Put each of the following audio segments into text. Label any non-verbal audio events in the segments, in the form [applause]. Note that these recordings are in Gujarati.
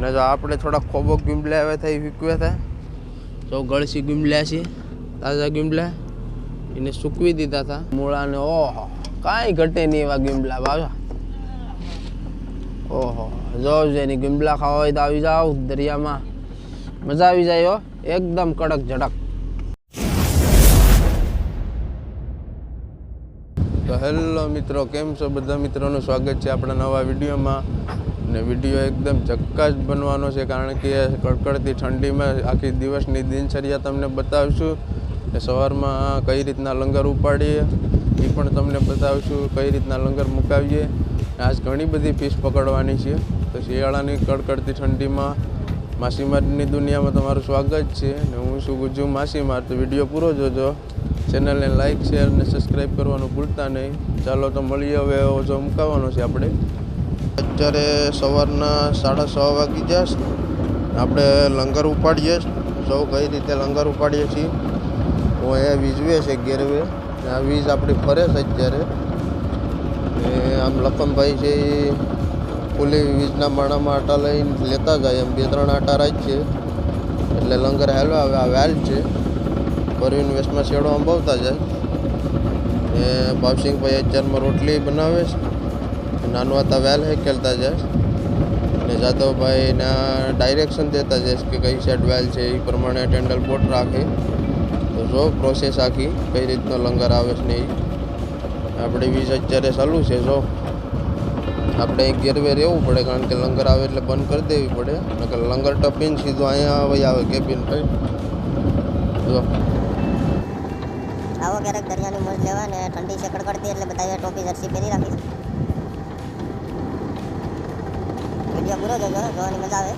ને જો આપણે થોડા ખોબો ગીમલા આવ્યા હતા એ વીકવ્યા જો ગળસી ગીમલા છે, તાજા ગીમલા એને સૂકવી દીધા હતા. મૂળાને ઓહો, કાંઈ ઘટે નહીં એવા ગીમલા બાબા. ઓહો, જો જેની ગીમલા ખાવા હોય તો આવી જાઓ દરિયામાં. મજા આવી જાય હો, એકદમ કડક ઝડક. તો હેલો મિત્રો, કેમ છો? બધા મિત્રોનું સ્વાગત છે આપણા નવા વિડીયોમાં. ને વીડિયો એકદમ ચક્કાશ બનવાનો છે, કારણ કે કડકડતી ઠંડીમાં આખી દિવસની દિનચર્યા તમને બતાવીશું. ને સવારમાં કઈ રીતના લંગર ઉપાડીએ, એ પણ તમને બતાવીશું કઈ રીતના લંગર મુકાવીએ. આજ ઘણી બધી ફિશ પકડવાની છે. તો શિયાળાની કડકડતી ઠંડીમાં માછીમારની દુનિયામાં તમારું સ્વાગત છે. ને હું છું ગુજુ માછીમાર. તો વીડિયો પૂરો જોજો. ચેનલને લાઇક શેર અને સબસ્ક્રાઈબ કરવાનું ભૂલતા નહીં. ચાલો તો મળીએ હવે ઓછો મુકાવવાનો છે આપણે. અત્યારે સવારના સાડા છ વાગી જશે આપણે લંગર ઉપાડીએ સૌ કઈ રીતે લંગર ઉપાડીએ છીએ? હું અહીંયા વીજવે છે ગેરવે. આ વીજ આપણી ફરે છે અત્યારે. આમ લખમભાઈ છે એ પુલી વીજના માણામાં આટા લઈને લેતા જાય એમ. બે ત્રણ આટા રાજ છે. એટલે લંગર હાલવા આવે આ વેલ છે. પરવીન વેસ્ટમાં શેડો અંબાવતા જાય. એ ભાવસિંહભાઈ અત્યારમાં રોટલી બનાવે છે. નાનું હતા, વેલ હેકેલતા જાય ને જાદવભાઈના ડાયરેક્શન દેતા જાય કે કઈ સાઈડ વેલ છે એ પ્રમાણે ટેન્ડલ બોટ રાખે. તો જો પ્રોસેસ આખી કઈ રીતનો લંગર આવે છે ને એ. આપણે વીજ અત્યારે ચાલુ છે, જો. આપણે ગેરવે રહેવું પડે, કારણ કે લંગર આવે એટલે બંધ કરી દેવી પડે. નકર લંગર ટપીને સીધું અહીંયા આવે આવે કેબિન ભાઈ જો. આવો ક્યારેક દરિયાની મોજ લેવા ને ઠંડી છે, કડકડતી, એટલે બધા ટોપી જર્સી પહેરી રાખી વીડિયો પૂરો જોજો જોવાની મજા આવે.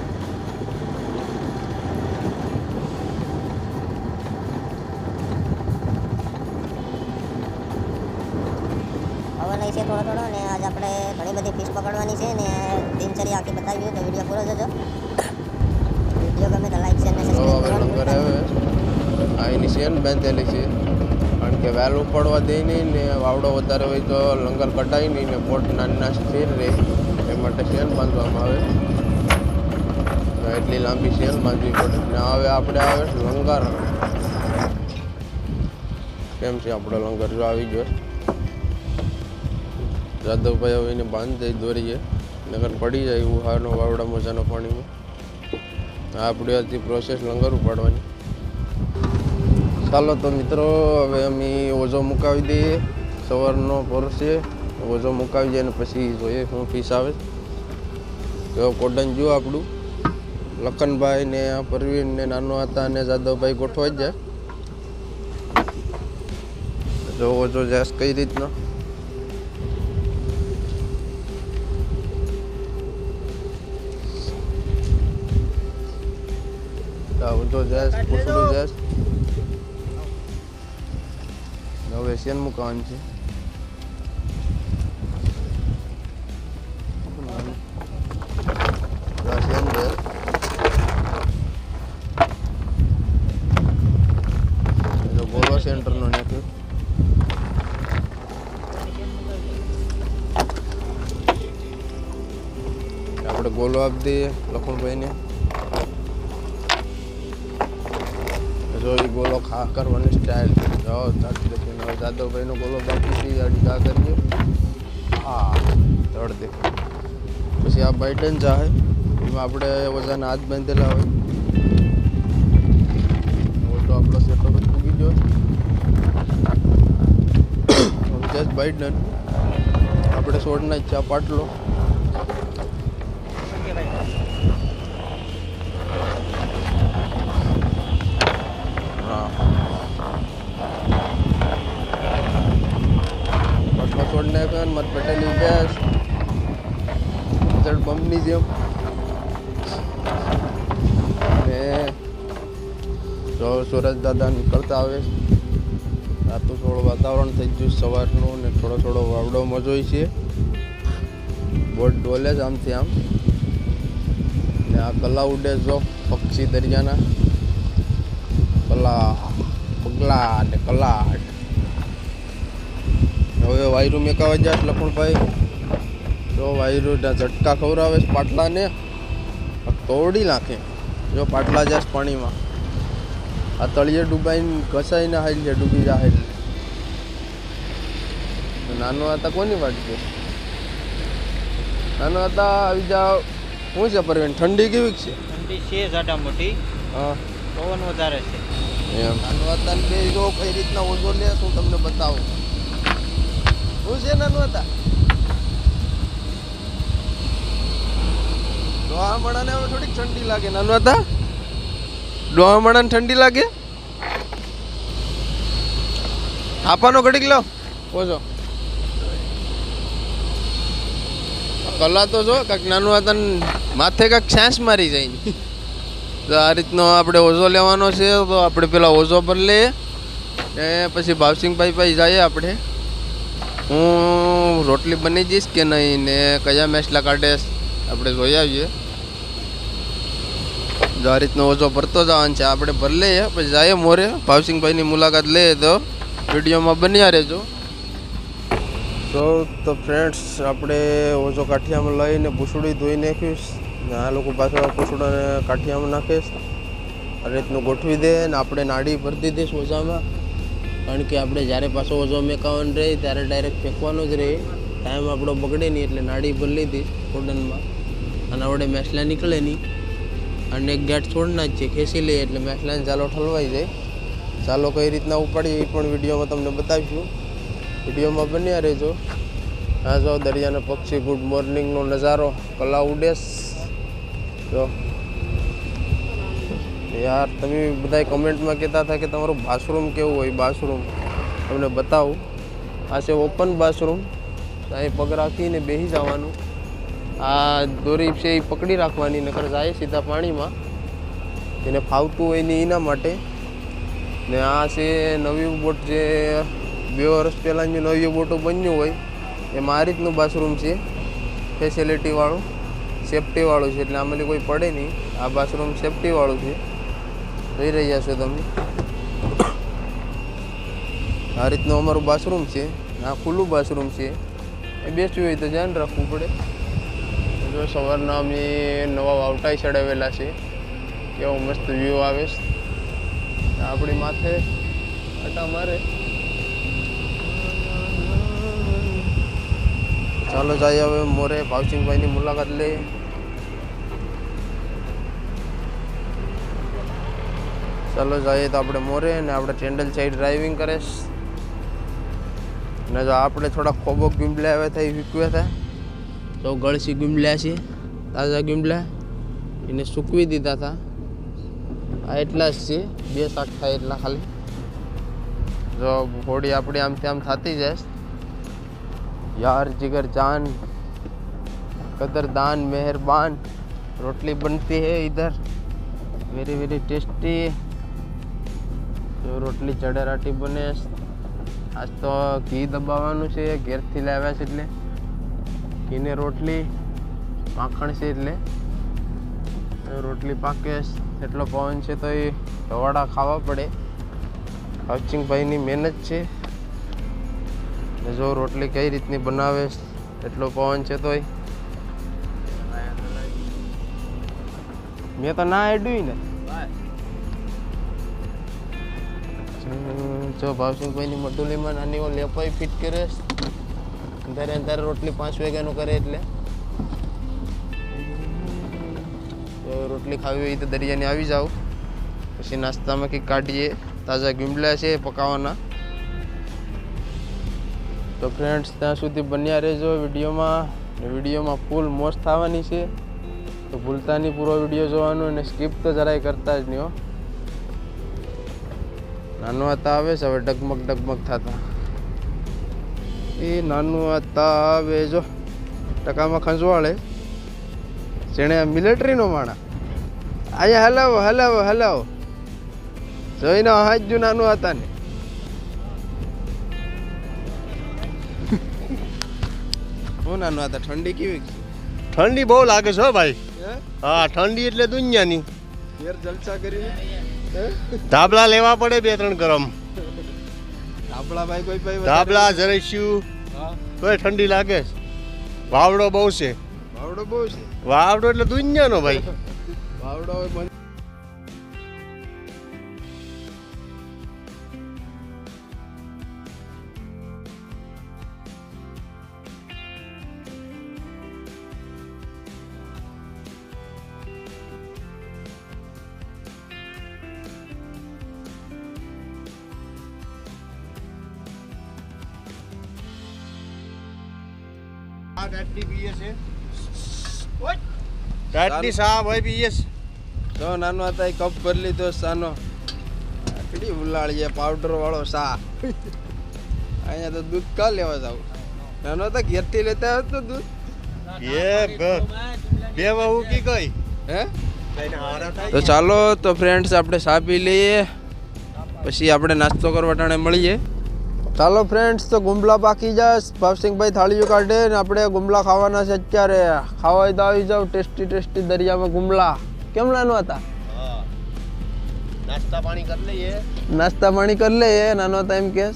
પવન છે થોડો થોડો ને આજે આપણે ઘણી બધી ફિશ પકડવાની છે ને દિનચર્યા આખી બતાવી તો વીડિયો પૂરો જોજો. વીડિયો ગમે તો લાઈક શેર ને સબસ્ક્રાઇબ કરો હવે કરવાનું લંગર ભૂલતા આવે. આ એની શેન બાંધેલી છે. કારણ કે વેલ પડવા દે નહીં ને વાવડો વધારે હોય તો લંગર કટાય નહીં ને બોટ નાની ના. સ્થિર રહે માટે શેલ બાંધવામાં આવે. એટલી લાંબી શેલ બાંધવી પડે. ને હવે આપણે આવે છે લંગર કેમ છે આપણો લંગર? જો આવી ગયો. જાદવભાઈ હવે એને બાંધી, દોરીએ. નગર પડી જાય એવું હારનો વાવડા મોજાના પાણીમાં. આપણે હતી પ્રોસેસ લંગર ઉપાડવાની. ચાલો તો મિત્રો, હવે અમે ઓઝો મુકાવી દઈએ. સવારનો પરોસે ઓઝો મુકાવી દઈએ ને પછી જોઈએ શું ફીસ આવે. તો કોડન જો આપણું. લખનભાઈ ને પરવીન ને નાનો હતા અને જાદવભાઈ ગોઠવાઈ જાય. જો ઓઝો જાસ કઈ રીતનો. ઓઝો જાસ પૂછડું જાસ. હવે શેન મુકાવાનું છે? છે એનો ગોળો સેન્ટરનો નાખ્યો આપણે ગોલો આપી દઈએ લખણભાઈને જો એ ગોલો ખા કરવાની સ્ટાઇલ જાદવભાઈનો ગોલો બાકી અડી કા કરીએ હા તળ દે પછી આ બાઇટન જાહે એમાં આપણે વજાના હાથ બાંધેલા હોય. મોટો આપણો સેટઅપ પૂગી ગયો જસ્ટ બાઇડન આપણે છોડના ચા પાટલો હા. પાટલો છોડ નાખ્યો ને મારી પટેલી ગેસ જડ જેમ સુરજ દાદા નીકળતા આવે રાતું થોડું વાતાવરણ થઈ ગયું સવારનું ને થોડો થોડો વાવડો મજોય છે. બોટ ડોલે જ આમથી આમ. ને આ કલા ઉડે જો પક્ષી દરિયાના. કલા પગલા ને કલાટ. હવે વાયરુ મેકાવા જાય લખણભાઈ. જો વાયરુ ઝટકા ખવડાવે પાટલાને તોડી નાખે. જો પાટલા જાસ પાણીમાં. આ તળિયે ડૂબાઈને ઘસાઈને હાલ છે ડૂબી જાય નાનો હતા કોની વાત છે? નાનો હતા આવી જાઓ શું છે પરવીન ઠંડી કેવી છે? ઠંડી છે ઝાટા મોટી. હા. પવન વધારે છે. એમ. નાનો હતા ને બે જો કઈ રીતના ઓછો લે હું તમને બતાવું. શું છે નાનો હતા ડોહામણાને હવે થોડીક ઠંડી લાગે. નાનો હતા ડોહામણાને ઠંડી લાગે? આપવાનો ઘડીક લો. ઓછો કલા તો જો કાંઈક નાનું ને માથે કાંઈક છાંસ મારી જાય. તો આ રીતનો આપણે ઓઝો લેવાનો છે, તો આપણે પેલા ઓઝો પર લઈએ. ને પછી ભાવસિંહભાઈ પાસે જઈએ આપણે. હું રોટલી બની જઈશ કે નહીં ને કયા મેસલા કાઢે આપણે જોઈ આવીએ. જો આ રીતનો ઓઝો ભરતો જવાનો છે. આપણે ભર લઈએ, પછી જઈએ મોરે. ભાવસિંગભાઈની મુલાકાત લઈએ તો વિડીયોમાં બન્યા રહેજો. તો તો ફ્રેન્ડ્સ આપણે ઓજો કાઠિયામાં લઈને પૂછડી ધોઈ નાખીશ. ને આ લોકો પાછળ પૂછડાને કાઠિયામાં નાખીશ. આ રીતનું ગોઠવી દે ને આપણે નાડી ભરી દીધીશ ઓઝામાં કારણ કે આપણે જ્યારે પાછો ઓઝો મેકાવાનો રહે, ત્યારે ડાયરેક્ટ ફેંકવાનો જ રહે. ટાઈમ આપણો બગડે નહીં એટલે નાડી ભરી લીધી કોડનમાં અને આપણે મેસલા નીકળે નહીં. અને એક ગેટ છોડના જ છે, ખેંચી લઈએ એટલે મેસલાને ચાલો ઠલવાઈ જાય. ચાલો કઈ રીતના ઉપાડીએ એ પણ વિડીયોમાં તમને બતાવીશું. વિડીયોમાં બન્યા રહેજો. આ જો દરિયાના પક્ષી ગુડ મોર્નિંગનો નજારો, કલા ઉડેસ. જો. યાર, તમે બધા કમેન્ટમાં કહેતા હતા કે તમારું બાથરૂમ કેવું હોય? બાથરૂમ. તમને બતાવું. આ છે ઓપન બાથરૂમ. અહીં પગ રાખીને બેસી જવાનું. આ દોરી છે એ પકડી રાખવાની, નકર જાય સીધા પાણીમાં. એને ફાવતું હોય ને એના માટે. ને આ છે નવી બોટ જે બે વર્ષ પહેલાં જે નવી બોટો બન્યું હોય એમાં આ રીતનું બાથરૂમ છે. ફેસિલિટીવાળું સેફટીવાળું છે, એટલે આમાંથી કોઈ પડે નહીં. આ બાથરૂમ સેફટીવાળું છે. જોઈ રહ્યા છો તમે. આ રીતનું અમારું બાથરૂમ છે. આ ખુલ્લું બાથરૂમ છે. એ બેસ્ટ હોય તો ધ્યાન રાખવું પડે. જો સવારના અમે નવા વાવટાઈ ચડાવેલા છે. કેવો મસ્ત વ્યૂ આવે આપણી માથે આટા મારે. ચાલો જઈએ હવે મોરે ભાવસિંગભાઈની મુલાકાત લઈએ. ચાલો જઈએ તો આપણે મોરે ને આપણે ટેન્ડલ સાઈડ ડ્રાઇવિંગ કરીશ ને જો આપણે થોડા ખોબો ગીમલા આવ્યા થાય એ થાય તો ગળસી ગીમલા છે, તાજા ગીમલા એને સૂકવી દીધા હતા આ એટલા જ છે, બે શાક થાય એટલા ખાલી. જો હોડી આપણી આમ આમ થતી જાય. યાર, જીગર જાન કદરદાન મહેરબાન. રોટલી બનતી હે ઇધર વેરી વેરી ટેસ્ટી. જો રોટલી ચડેરાટી બને. આજ તો ઘી દબાવવાનું છે, ઘેરથી લાવ્યા છે એટલે. ઘીને રોટલી માખણ છે એટલે રોટલી પાકે એટલો પવન છે તો એ ધવાડા ખાવા પડે. ભાઈની મહેનત છે. ને જો રોટલી કઈ રીતની બનાવે, એટલો પવન છે તોય. મેં તો ના એડ્યું ને. જો ભાવસિંહભાઈની મટુલીમાં નાની લેપાઈ ફિટ કરે. અંધારે અંધારે રોટલી પાંચ વાગ્યાનું કરે એટલે. તો રોટલી ખાવી હોય તો દરિયાની આવી જાઓ. પછી નાસ્તામાં કંઈક કાઢીએ. તાજા ગીમલા છે પકાવવાના તો ફ્રેન્ડ્સ ત્યાં સુધી બન્યા રહેજો વિડીયોમાં. વિડીયોમાં ફૂલ મોજ થવાની છે. તો ભૂલતા નહીં પૂરો વીડિયો જોવાનો અને સ્કીપ તો જરાય કરતા જ નહીં નાનું હતા, આવે છે, હવે ડગમગ ડગમગ થતા. એ નાનું હતા આવે જો ટકામાં ખંજવાળે. જેણે મિલિટરીનો માણા. અહીંયા હલાવો હલાવો હલાવો. જોઈને હાથ જો નાનું હતા ને હું નાનું હતા ઠંડી કેવી ઠંડી બહુ લાગે છે હો ભાઈ. હા? ઠંડી એટલે દુનિયાની. જલસા કરી ધાબળા લેવા પડે બે ત્રણ ગરમ. ધાબળા ભાઈ કોઈ ભાઈ ધાબળા જરેસ્યું તોય ઠંડી લાગે છે. વાવડો બહુ છે. વાવડો બહુ છે. વાવડો એટલે દુનિયાનો ભાઈ. બાવડો ટાટની સા ભાઈ પીએસ તો નાનો હતા એ કપ ભરી લીધો સાનો. આકડી ઉલાળીએ પાવડર વાળો સા. અહીંયા તો દૂધ કા લેવા જાવ? નાનો હતા ઘેરથી લેતા હોત તો દૂધ. એ બ- બહુ કી કઈ હે? તો ચાલો તો ફ્રેન્ડ્સ આપણે સાપી પી લઈએ. પછી આપણે નાસ્તો કરવા ટાણે મળીએ. ચાલો ફ્રેન્ડ્સ તો ગુમલા પાકી જાય. ભાવસિંહભાઈ થાળીઓ કાઢે ને આપણે ગુમલા ખાવાના છે અત્યારે. ખાવા હોય તો આવી જાવ ટેસ્ટી ટેસ્ટી દરિયામાં ગુમલા. કેમ નાનો હતા? નાસ્તા પાણી કરી લઈએ. નાસ્તા પાણી કરી લઈએ નાનો હતા એમ કે.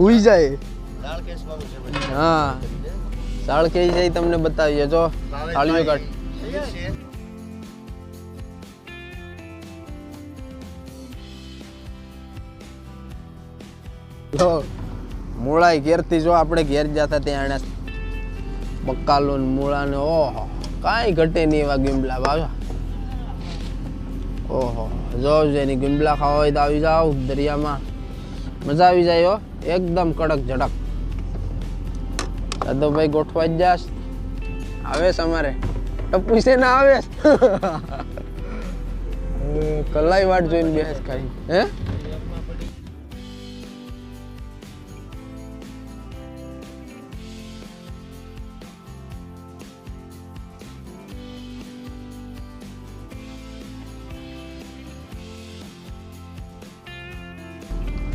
હુઈ જાય. હા. સાળ કહી જાય તમને બતાવીએ. જો થાળીઓ કાઢ. જો મૂળાય ઘેરથી જો આપણે ઘેર જતા ત્યાં એને બકાલો ને મૂળા ને ઓહો કાંઈ ઘટે નહીં એવા ગીમલા બાબા ઓહો જો એની ગીમલા ખાવા હોય તો આવી જાવ દરિયામાં. મજા આવી જાય હો એકદમ કડક ઝડક ભાઈ ગોઠવાઈ જ જાસ આવે અમારે. ટપ્પુ છે ના આવે કલાઈ વાટ જોઈને બેસ ખાઈ હે?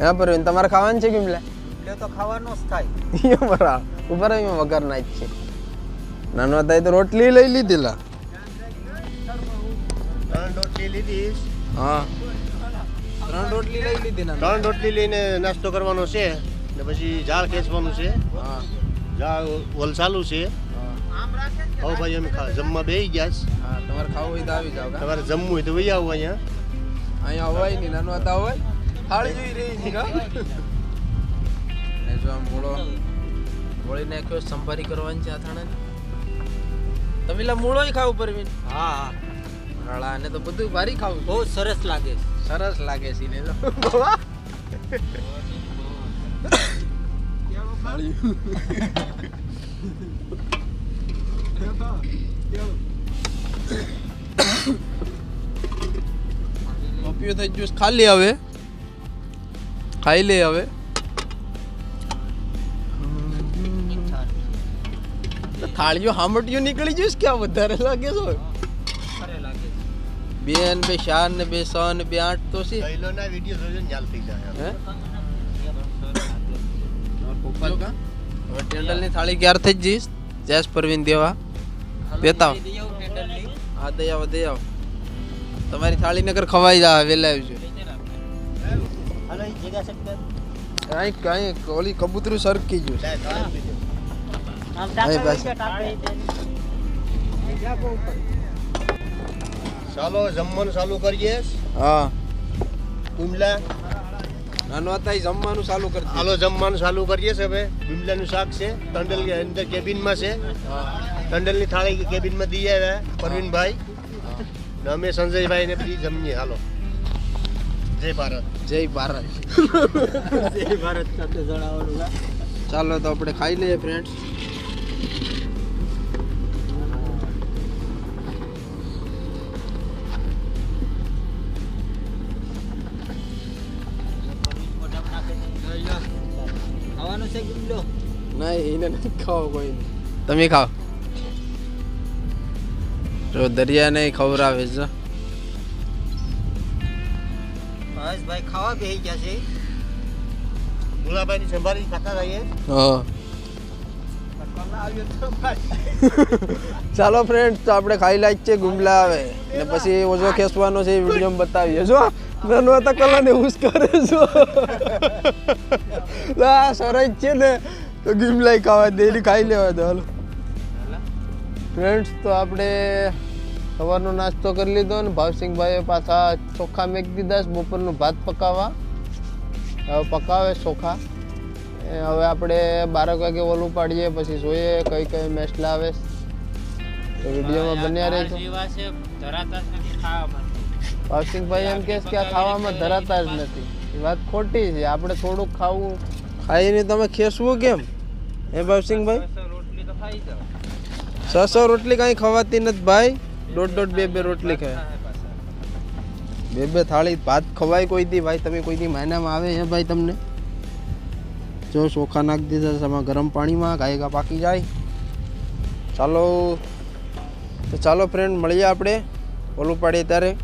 હા પર તમારે ખાવાનું છે કેમ લે? તો ખાવાનું જ થાય. એ બરા ઉપર એમાં વગર ના જ છે. નાનો હતા એ તો રોટલી લઈ લીધેલા. ત્રણ રોટલી લીધી હા. ત્રણ રોટલી લઈ લીધી ના ત્રણ રોટલી લઈને નાસ્તો કરવાનો છે. ને પછી ઝાડ ખેંચવાનું છે. હા. ઝાડ ઓલ ચાલુ છે. હા. ભાઈ અમે ખા- જમવા બેસી ગયા છે. હા તમારે ખાવું હોય તો આવી જાવ તમારે જમવું હોય તો વહી આવો અહીંયા. અહીંયા હોય નહીં નાનો હતા હોય? થાળી જોઈ રહી છે ને જો આમ મૂળો વળી નાખ્યો સંભારી કરવાની છે અથાણે તમે લા મૂળો ખાવ પરવીન હા રળા ને તો બધું ભારી ખાવું બહુ સરસ લાગે સરસ લાગે છે ને જો [coughs] થઈ જ્યુસ ખાલી હવે. ખાઈ લે હવે. થાળીઓ હામટીઓ નીકળી જઈશ ક્યાં વધારે લાગે છે બે ને બે ચાર ને બે છ ને બે આઠ તો છે. પહેલોના વીડિયો જોજો ને થઈ જાય. હે? હવે ટેન્ડલની થાળી ક્યારે થઈ જ જઈશ? જયેશ પરવીન દેવા. દેતા હા દઈ આવો દઈ આવો. તમારી થાળી નગર ખવાઈ જા વેલા આવજો. હાલો એ જગ્યા શક્કર કાંઈ કાંઈ ઓલી કબૂતરું સરકી ગયું. ચાલો જમવાનું ચાલુ કરીએ. હા. કુમલા નાનો હતા જમવાનું ચાલુ કરી. હાલો જમવાનું ચાલુ કરીએ છે હવે. બિમલાનું શાક છે ટંડલ કે અંદર કેબિનમાં છે. હા ટંડલની થાળી કેબિનમાં દઈ આવ્યા પરવીનભાઈ. ને અમે સંજયભાઈ ને બધી જમીએ. હાલો. જય ભારત. જય ભારત. જય ભારત સાથે જણાવવાનું ચાલો તો આપણે ખાઈ લઈએ ફ્રેન્ડ્સ નહીં એને નથી ખાવો કોઈ. તમે ખાઓ. જો દરિયા નહીં ખવડાવે છે. ભાઈ ખાવા બેહી ગયા છે. ભોલાભાઈની સંભાળી ખાતા રહીએ. હા. [laughs] ચાલો ફ્રેન્ડ તો આપણે ખાઈ લાગ છે ગુમલા આવે. ને પછી ઓછો ખેંચવાનો છે વીડિયો બતાવીએ. જો નાનો હતા કલા ને હુસ કરે છો [laughs] આ સરસ છે ને. તો ગુમલાઈ ખાવા દેલી ખાઈ લેવા દો હાલો. ફ્રેન્ડ્સ તો આપણે સવારનો નાસ્તો કરી લીધો ને ભાવસિંહભાઈએ પાછા ચોખા મેક દીધા બપોરનું ભાત પકાવવા. હવે પકાવે ચોખા. એ હવે આપણે બારક વાગે ઓલું પાડીએ પછી જોઈએ કઈ કઈ મેચ લાવે. વિડીયોમાં બન્યા રહેજો. ભાવસિંહભાઈ એમ કહે કે આ ખાવામાં ધરાતા જ નથી. એ વાત ખોટી છે આપણે થોડુંક ખાવું. ખાઈને તમે ખેસવું કેમ? એ ભાવસિંહભાઈ? છસો રોટલી કાંઈ ખવાતી નથી ભાઈ. દોઢ દોઢ બે બે રોટલી ખાય. બે બે થાળી ભાત ખવાય કોઈ દી. ભાઈ, તમે કોઈ દી મહિનામાં આવે છે ભાઈ તમને? જો ચોખા નાખી દીધા એમાં ગરમ પાણીમાં ગાય ગા પાકી જાય. ચાલો, તો ચાલો ફ્રેન્ડ મળીએ આપણે ઓલું પાડીએ ત્યારે.